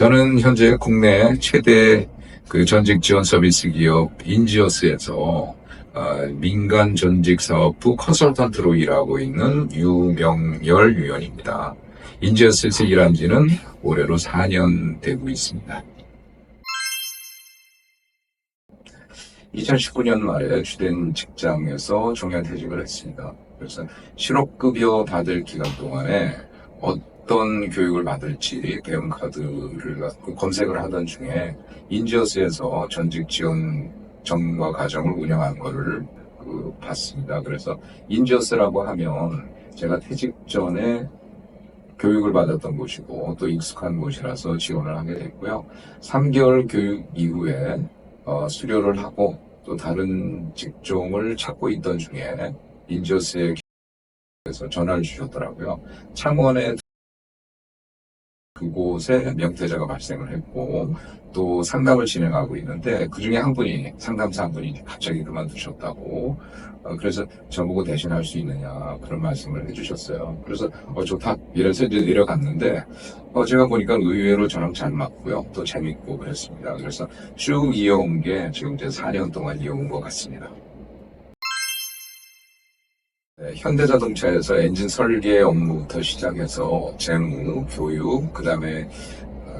저는 현재 국내 최대 그 전직 지원 서비스 기업 인지어스에서 어, 민간 전직 사업부 컨설턴트로 일하고 있는 유명열 위원입니다. 인지어스에서 일한 지는 올해로 4년 되고 있습니다. 2019년 말에 주된 직장에서 종연퇴직을 했습니다. 그래서 실업급여 받을 기간 동안에 어떤 교육을 받을지 배움 카드를 검색을 하던 중에 인지어스에서 전직 지원 정과 과정을 운영한 거를 그 봤습니다. 그래서 인지어스라고 하면 제가 퇴직 전에 교육을 받았던 곳이고 또 익숙한 곳이라서 지원을 하게 됐고요. 3개월 교육 이후에 어, 수료를 하고 또 다른 직종을 찾고 있던 중에 인저스에 전화를 주셨더라고요. 창원에 그곳에 명퇴자가 발생을 했고 또 상담을 진행하고 있는데 그 중에 한 분이 상담사 한 분이 갑자기 그만두셨다고 어, 그래서 저보고 대신할 수 있느냐 그런 말씀을 해주셨어요. 그래서 어 좋다 이래서 이제 내려갔는데 어 제가 보니까 의외로 저랑 잘 맞고요 또 재밌고 그랬습니다. 그래서 쭉 이어온 게 지금 이제 4년 동안 이어온 것 같습니다. 네, 현대자동차에서 엔진 설계 업무부터 시작해서 재무, 교육, 그 다음에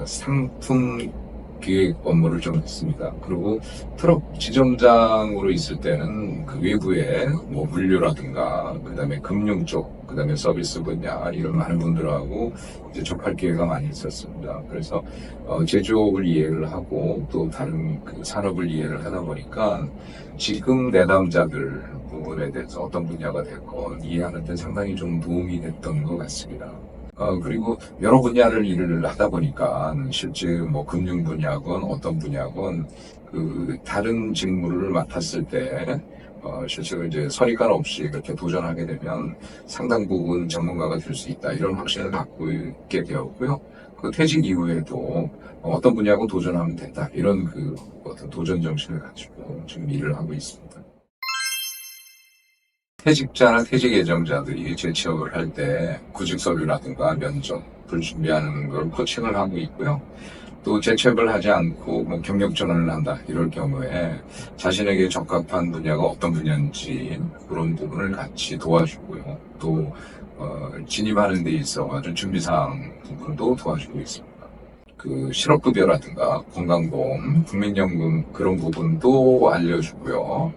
상품 기획 업무를 좀 했습니다. 그리고 트럭 지점장으로 있을 때는 그 외부에 뭐 물류라든가, 그 다음에 금융 쪽, 그 다음에 서비스 분야, 이런 많은 분들하고 이제 접할 기회가 많이 있었습니다. 그래서 어, 제조업을 이해를 하고 또 다른 그 산업을 이해를 하다 보니까 지금 내담자들 부분에 대해서 어떤 분야가 됐건 이해하는 데 상당히 좀 도움이 됐던 것 같습니다. 어, 그리고 여러 분야를 일을 하다 보니까 실제 뭐 금융 분야건 어떤 분야건 그 다른 직무를 맡았을 때 어, 실제로 이제 선입관 없이 그렇게 도전하게 되면 상당 부분 전문가가 될 수 있다 이런 확신을 갖고 있게 되었고요. 그 퇴직 이후에도 어떤 분야고 도전하면 된다 이런 그 어떤 도전 정신을 가지고 지금 일을 하고 있습니다. 퇴직자나 퇴직 예정자들이 재취업을 할 때 구직 서류라든가 면접 을 준비하는 걸 코칭을 하고 있고요. 또 재취업을 하지 않고 뭐 경력 전환을 한다 이럴 경우에 자신에게 적합한 분야가 어떤 분야인지 그런 부분을 같이 도와주고요. 또 어, 진입하는 데 있어 아주 준비사항 부분도 도와주고 있습니다. 그 실업급여라든가 건강보험, 국민연금 그런 부분도 알려주고요.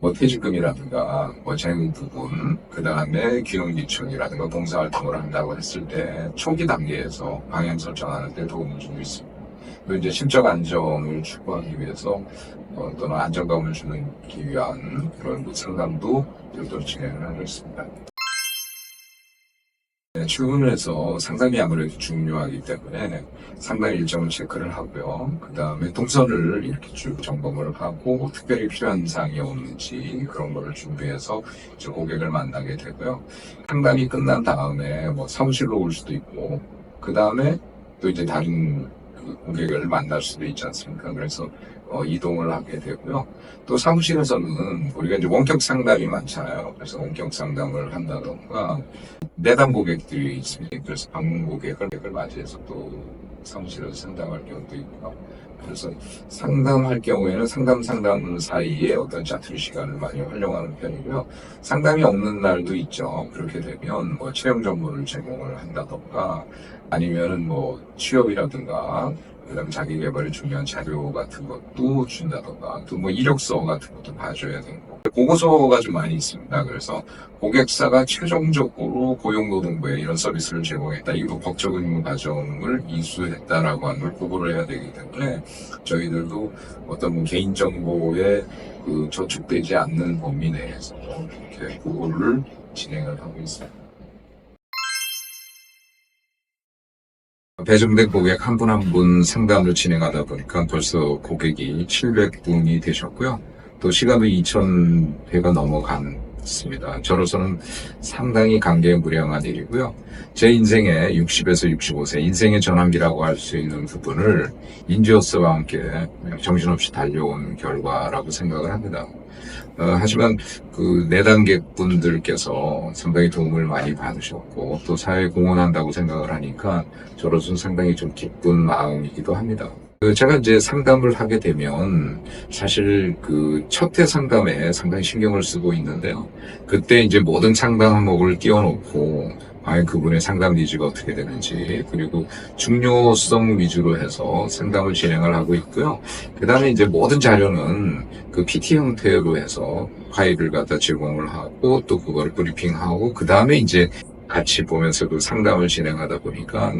뭐 퇴직금이라든가 뭐 재무 부분, 그 다음에 귀농귀촌이라든가 봉사활동을 한다고 했을 때 초기 단계에서 방향 설정하는 데 도움을 주고 있습니다. 또 이제 심적 안정을 추구하기 위해서 어, 또는 안정감을 주는 기 위한 그런 그 상담도 별도로 진행을 하고 있습니다. 네, 출근해서 상담이 아무래도 중요하기 때문에 상담 일정을 체크를 하고요. 그 다음에 동선을 이렇게 쭉 점검을 하고 특별히 필요한 사항이 없는지 그런 거를 준비해서 이제 고객을 만나게 되고요. 상담이 끝난 다음에 뭐 사무실로 올 수도 있고 그 다음에 또 이제 다른 그 고객을 만날 수도 있지 않습니까? 그래서 어, 이동을 하게 되고요. 또 사무실에서는 우리가 이제 원격 상담이 많잖아요. 그래서 원격 상담을 한다던가 내담 고객들이 있습니다. 그래서 방문 고객을 맞이해서 또 사무실에서 상담할 경우도 있고요. 그래서 상담할 경우에는 상담 상담 사이에 어떤 자투리 시간을 많이 활용하는 편이고요. 상담이 없는 날도 있죠. 그렇게 되면 뭐 채용 정보를 제공을 한다던가 아니면은 뭐 취업이라든가 그다음 자기 개발에 중요한 자료 같은 것도 준다던가 또 뭐 이력서 같은 것도 봐줘야 되고 보고서가 좀 많이 있습니다. 그래서 고객사가 최종적으로 고용노동부에 이런 서비스를 제공했다. 이거 법적 의무 과정을 이수했다라고 하는 걸 보고를 해야 되기 때문에 저희들도 어떤 뭐 개인정보에 그 저축되지 않는 범위 내에서 이렇게 보고를 진행을 하고 있습니다. 배정된 고객 한분 한 분 상담을 진행하다 보니까 벌써 고객이 700분이 되셨고요. 또 시간도 2000회가 넘어간 같습니다. 저로서는 상당히 감개무량한 일이고요. 제 인생의 60에서 65세 인생의 전환기라고 할 수 있는 부분을 인지어스와 함께 정신없이 달려온 결과라고 생각을 합니다. 어, 하지만 그 내단계 분들께서 상당히 도움을 많이 받으셨고 또 사회에 공헌한다고 생각을 하니까 저로서는 상당히 좀 기쁜 마음이기도 합니다. 그 제가 이제 상담을 하게 되면 사실 그 첫 회 상담에 상당히 신경을 쓰고 있는데요. 그때 이제 모든 상담 항목을 끼워놓고 과연 그분의 상담 니즈가 어떻게 되는지 그리고 중요성 위주로 해서 상담을 진행을 하고 있고요. 그 다음에 이제 모든 자료는 그 PT 형태로 해서 파일을 갖다 제공을 하고 또 그걸 브리핑하고 그 다음에 이제 같이 보면서 그 상담을 진행하다 보니까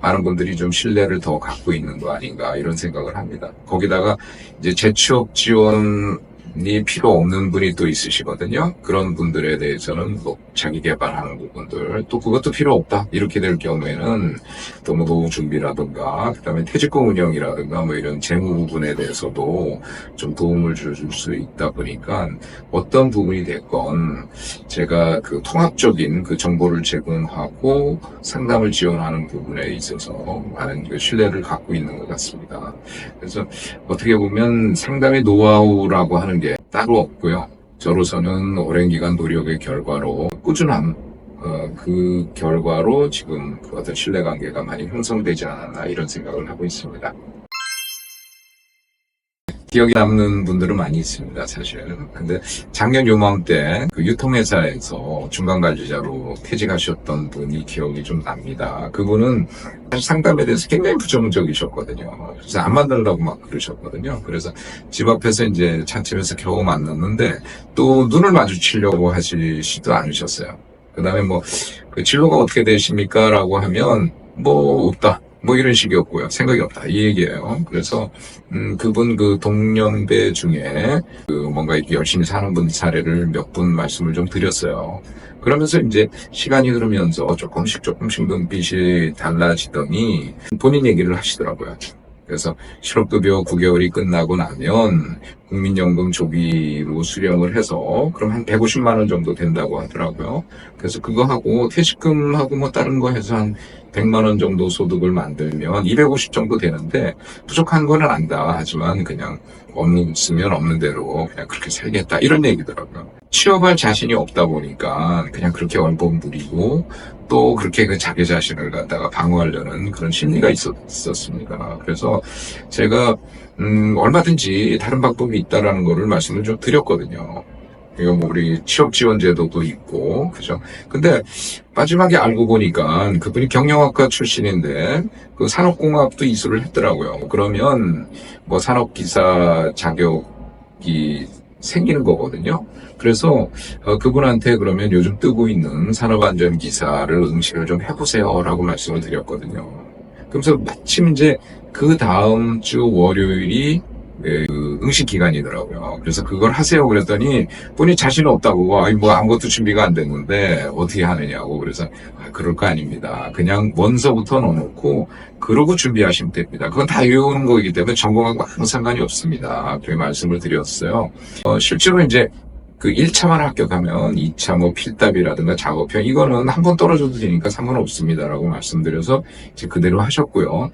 많은 분들이 좀 신뢰를 더 갖고 있는 거 아닌가 이런 생각을 합니다. 거기다가 이제 재취업 지원 이 필요 없는 분이 또 있으시거든요. 그런 분들에 대해서는 뭐 자기 개발하는 부분들 또 그것도 필요 없다 이렇게 될 경우에는 또뭐 노후 준비라든가 그다음에 퇴직금 운영이라든가 뭐 이런 재무 부분에 대해서도 좀 도움을 줄 수 있다 보니까 어떤 부분이 됐건 제가 그 통합적인 그 정보를 제공하고 상담을 지원하는 부분에 있어서 많은 그 신뢰를 갖고 있는 것 같습니다. 그래서 어떻게 보면 상담의 노하우라고 하는 게 따로 없고요. 저로서는 오랜 기간 노력의 결과로 꾸준함, 어, 그 결과로 지금 그 어떤 신뢰관계가 많이 형성되지 않았나 이런 생각을 하고 있습니다. 기억에 남는 분들은 많이 있습니다, 사실. 근데 작년 요맘 때 그 유통회사에서 중간 관리자로 퇴직하셨던 분이 기억이 좀 납니다. 그분은 사실 상담에 대해서 굉장히 부정적이셨거든요. 그래서 안 만나려고 막 그러셨거든요. 그래서 집 앞에서 이제 차츰에서 겨우 만났는데 또 눈을 마주치려고 하시지도 않으셨어요. 그 다음에 뭐, 그 진로가 어떻게 되십니까? 라고 하면, 뭐, 없다. 뭐 이런 식이었고요. 생각이 없다. 이 얘기예요. 그래서, 음, 그분 그 동년배 중에 그 뭔가 이렇게 열심히 사는 분 사례를 몇 분 말씀을 좀 드렸어요. 그러면서 이제 시간이 흐르면서 조금씩 조금씩 눈빛이 달라지더니 본인 얘기를 하시더라고요. 그래서 실업급여 9개월이 끝나고 나면 국민연금 조기로 수령을 해서 그럼 한 150만 원 정도 된다고 하더라고요. 그래서 그거 하고 퇴직금하고 뭐 다른 거 해서 한 100만 원 정도 소득을 만들면 250 정도 되는데 부족한 거는 안다. 하지만 그냥 없으면 없는 대로 그냥 그렇게 살겠다. 이런 얘기더라고요. 취업할 자신이 없다 보니까 그냥 그렇게 얼범 부리고 또 그렇게 그 자기 자신을 갖다가 방어하려는 그런 심리가 있었 습니다. 그래서 제가 음, 얼마든지 다른 방법이 있다라는 거를 말씀을 좀 드렸거든요. 이거 뭐 우리 취업 지원 제도도 있고 그죠? 근데 마지막에 알고 보니까 그분이 경영학과 출신인데 그 산업공학도 이수를 했더라고요. 그러면 뭐 산업기사 자격이 생기는 거거든요. 그래서 어, 그분한테 그러면 요즘 뜨고 있는 산업안전 기사를 응시를 좀 해보세요라고 말씀을 드렸거든요. 그래서 마침 이제 그 다음 주 월요일이 네, 그 응시 기간이더라고요. 그래서 그걸 하세요 그랬더니 분이 자신 없다고 아니 뭐 아무것도 준비가 안 됐는데 어떻게 하느냐고 그래서 아, 그럴 거 아닙니다. 그냥 원서부터 넣어놓고 그러고 준비하시면 됩니다. 그건 다 외우는 거기 때문에 전공하고 아무 상관이 없습니다. 그렇게 말씀을 드렸어요. 어, 실제로 이제 그 1차만 합격하면 2차 뭐 필답이라든가 작업형 이거는 한 번 떨어져도 되니까 상관없습니다라고 말씀드려서 이제 그대로 하셨고요.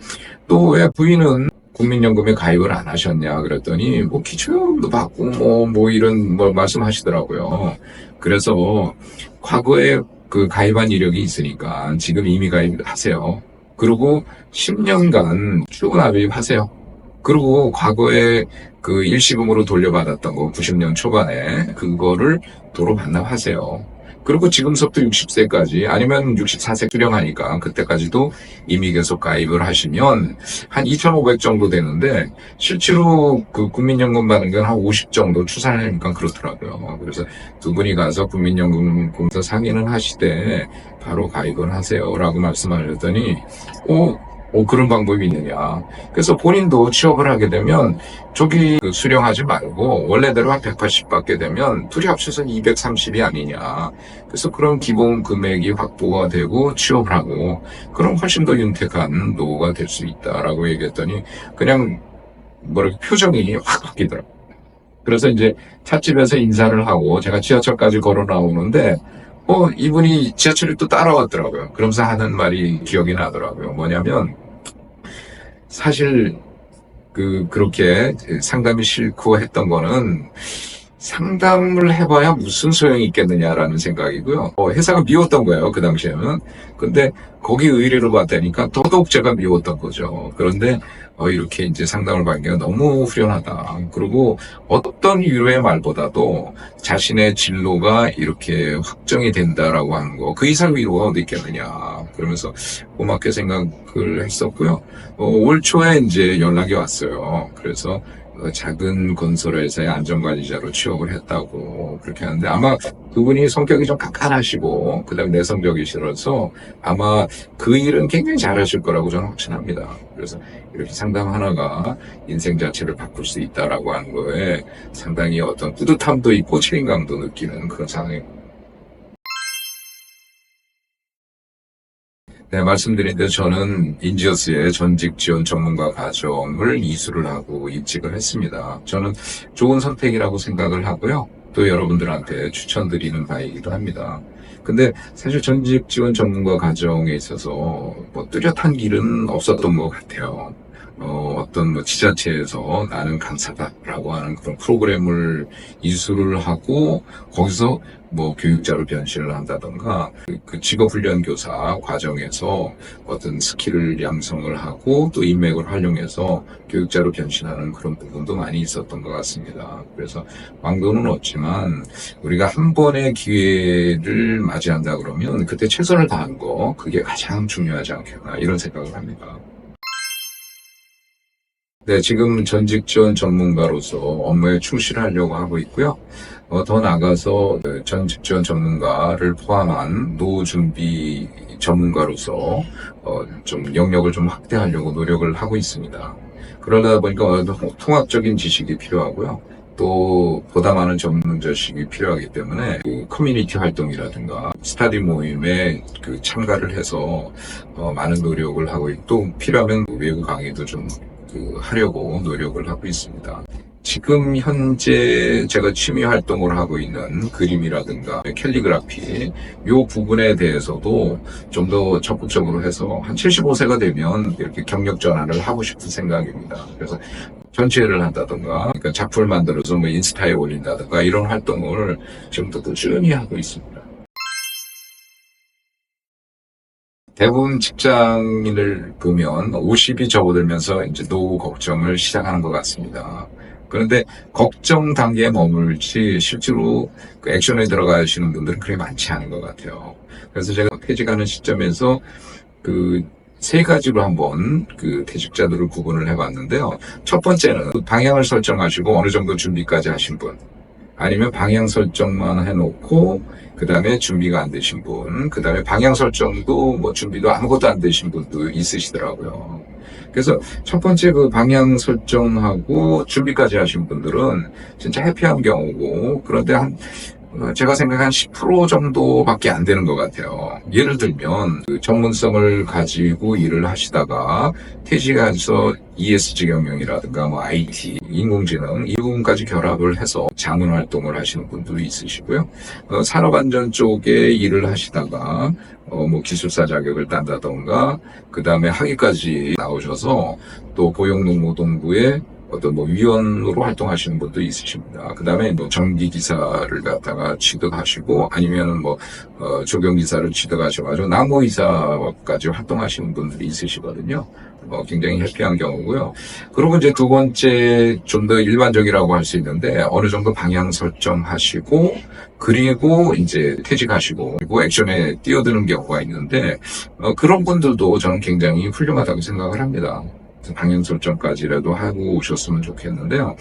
또 왜 부인은 국민연금에 가입을 안 하셨냐 그랬더니 뭐 기초연금도 받고 뭐뭐 이런 뭐 말씀하시더라고요. 그래서 과거에 그 가입한 이력이 있으니까 지금 이미 가입하세요. 그리고 10년간 출근합입하세요. 그리고 과거에 그 일시금으로 돌려받았던 거 90년 초반에 그거를 도로 반납하세요. 그리고 지금서부터 60세까지 아니면 64세 수령하니까 그때까지도 이미 계속 가입을 하시면 한 2,500 정도 되는데 실제로 그 국민연금 받는 건 한 50 정도 추산하니까 그렇더라고요. 그래서 두 분이 가서 국민연금 공사 상의는 하시되 바로 가입을 하세요라고 말씀하셨더니 어 어, 그런 방법이 있느냐. 그래서 본인도 취업을 하게 되면 저기 그 수령하지 말고 원래대로 한 180 받게 되면 둘이 합쳐서 230이 아니냐. 그래서 그런 기본 금액이 확보가 되고 취업을 하고 그럼 훨씬 더 윤택한 노후가 될 수 있다라고 얘기했더니 그냥 뭐랄까 표정이 확 바뀌더라고요. 그래서 이제 찻집에서 인사를 하고 제가 지하철까지 걸어 나오는데 어 이분이 지하철에 또 따라왔더라고요. 그러면서 하는 말이 기억이 나더라고요. 뭐냐면 사실 그 그렇게 상담이 싫고 했던 거는 상담을 해봐야 무슨 소용이 있겠느냐라는 생각이고요. 어, 회사가 미웠던 거예요 그 당시에는. 근데 거기 의뢰를 받다니까 더더욱 제가 미웠던 거죠. 그런데 어, 이렇게 이제 상담을 받기가 너무 후련하다. 그리고 어떤 유료의 말보다도 자신의 진로가 이렇게 확정이 된다라고 하는 거, 그 이상 위로가 어디 있겠느냐. 그러면서 고맙게 생각을 했었고요. 어, 올 초에 이제 연락이 왔어요. 그래서 어, 작은 건설회사의 안전관리자로 취업을 했다고 그렇게 하는데 아마 그분이 성격이 좀 깐깐하시고 그다음에 내성적이시라서 아마 그 일은 굉장히 잘하실 거라고 저는 확신합니다. 그래서 이렇게 상담 하나가 인생 자체를 바꿀 수 있다라고 하는 거에 상당히 어떤 뿌듯함도 있고 책임감도 느끼는 그런 상황입니다. 네, 말씀드린 대로 저는 인지어스의 전직 지원 전문가 과정을 이수를 하고 입직을 했습니다. 저는 좋은 선택이라고 생각을 하고요. 또 여러분들한테 추천드리는 바이기도 합니다. 근데 사실 전직 지원 전문가 과정에 있어서 뭐 뚜렷한 길은 없었던 것 같아요. 어, 어떤 뭐 지자체에서 나는 강사다라고 하는 그런 프로그램을 이수를 하고 거기서 뭐 교육자로 변신을 한다던가 그- 그 직업훈련 교사 과정에서 어떤 스킬을 양성을 하고 또 인맥을 활용해서 교육자로 변신하는 그런 부분도 많이 있었던 것 같습니다. 그래서 왕도는 없지만 우리가 한 번의 기회를 맞이한다 그러면 그때 최선을 다한 거 그게 가장 중요하지 않겠나 이런 생각을 합니다. 네, 지금 전직 지원 전문가로서 업무에 충실하려고 하고 있고요. 어, 더 나아가서 그 전직 지원 전문가를 포함한 노후 준비 전문가로서 어, 좀 영역을 좀 확대하려고 노력을 하고 있습니다. 그러다 보니까 통합적인 지식이 필요하고요. 또 보다 많은 전문 지식이 필요하기 때문에 그 커뮤니티 활동이라든가 스타디 모임에 그 참가를 해서 어, 많은 노력을 하고 있고 또 필요하면 외부 강의도 좀 그 하려고 노력을 하고 있습니다. 지금 현재 제가 취미 활동을 하고 있는 그림이라든가 캘리그라피 이 부분에 대해서도 좀 더 적극적으로 해서 한 75세가 되면 이렇게 경력 전환을 하고 싶은 생각입니다. 그래서 전시회를 한다든가 그러니까 작품을 만들어서 뭐 인스타에 올린다든가 이런 활동을 지금 더 꾸준히 하고 있습니다. 대부분 직장인을 보면 50이 접어들면서 이제 노후 걱정을 시작하는 것 같습니다. 그런데 걱정 단계에 머물지 실제로 그 액션에 들어가시는 분들은 그렇게 많지 않은 것 같아요. 그래서 제가 퇴직하는 시점에서 그 세 가지로 한번 그 퇴직자들을 구분을 해봤는데요. 첫 번째는 그 방향을 설정하시고 어느 정도 준비까지 하신 분. 아니면 방향 설정만 해놓고 그 다음에 준비가 안 되신 분, 그 다음에 방향 설정도 뭐 준비도 아무것도 안 되신 분도 있으시더라고요. 그래서 첫 번째 그 방향 설정하고 준비까지 하신 분들은 진짜 해피한 경우고 그런데 한 어, 제가 생각한 10% 정도밖에 안 되는 것 같아요. 예를 들면 그 전문성을 가지고 일을 하시다가 퇴직해서 ESG 경영이라든가 뭐 IT, 인공지능 이 부분까지 결합을 해서 자문 활동을 하시는 분도 있으시고요. 어, 산업안전 쪽에 일을 하시다가 어, 뭐 기술사 자격을 딴다던가 그 다음에 학위까지 나오셔서 또 고용노동부에 어떤 뭐 위원으로 활동하시는 분도 있으십니다. 그 다음에 뭐 전기 기사를 갖다가 취득하시고 아니면은 뭐 어, 조경 기사를 취득하셔가지고 나무 이사까지 활동하시는 분들이 있으시거든요. 어, 굉장히 해피한 경우고요. 그리고 이제 두 번째 좀 더 일반적이라고 할 수 있는데 어느 정도 방향 설정하시고 그리고 이제 퇴직하시고 그리고 액션에 뛰어드는 경우가 있는데 어, 그런 분들도 저는 굉장히 훌륭하다고 생각을 합니다. 방향 설정까지라도 하고 오셨으면 좋겠는데요.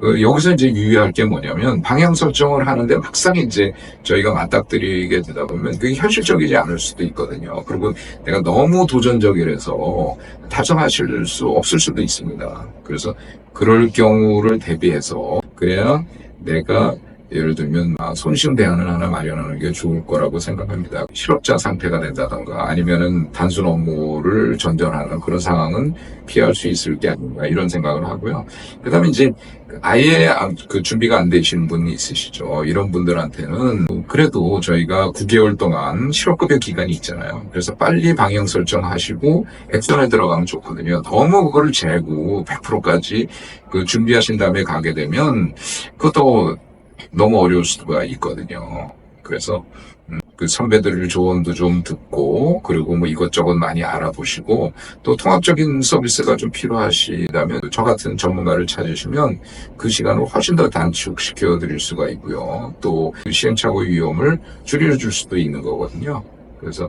어, 여기서 이제 유의할 게 뭐냐면 방향 설정을 하는데 막상 이제 저희가 맞닥뜨리게 되다 보면 그게 현실적이지 않을 수도 있거든요. 그리고 내가 너무 도전적이라서 달성하실 수 없을 수도 있습니다. 그래서 그럴 경우를 대비해서 그래야 내가 예를 들면 아, 손실 대안을 하나 마련하는 게 좋을 거라고 생각합니다. 실업자 상태가 된다던가 아니면은 단순 업무를 전전하는 그런 상황은 피할 수 있을 게 아닌가 이런 생각을 하고요. 그다음에 이제 아예 아- 그 준비가 안 되시는 분이 있으시죠. 이런 분들한테는 그래도 저희가 9개월 동안 실업급여 기간이 있잖아요. 그래서 빨리 방향 설정하시고 액션에 들어가면 좋거든요. 너무 그거를 재고 100%까지 그 준비하신 다음에 가게 되면 그것도 너무 어려울 수가 있거든요. 그래서 음, 그 선배들 조언도 좀 듣고 그리고 뭐 이것저것 많이 알아보시고 또 통합적인 서비스가 좀 필요하시다면 저 같은 전문가를 찾으시면 그 시간을 훨씬 더 단축시켜 드릴 수가 있고요. 또그 시행착오 위험을 줄여 줄 수도 있는 거거든요. 그래서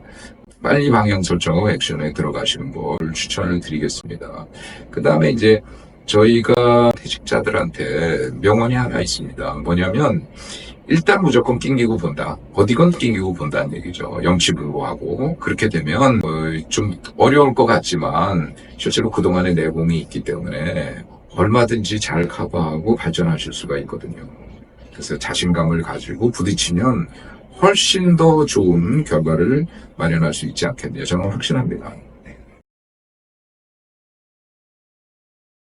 빨리 방향 설정하고 액션에 들어가시는 걸 추천을 드리겠습니다. 그 다음에 이제 저희가 퇴직자들한테 명언이 하나 있습니다. 뭐냐면 일단 무조건 낑기고 본다. 어디건 낑기고 본다는 얘기죠. 영치불고하고 그렇게 되면 어, 좀 어려울 것 같지만 실제로 그동안의 내공이 있기 때문에 얼마든지 잘 커버하고 발전하실 수가 있거든요. 그래서 자신감을 가지고 부딪히면 훨씬 더 좋은 결과를 마련할 수 있지 않겠냐 저는 확신합니다.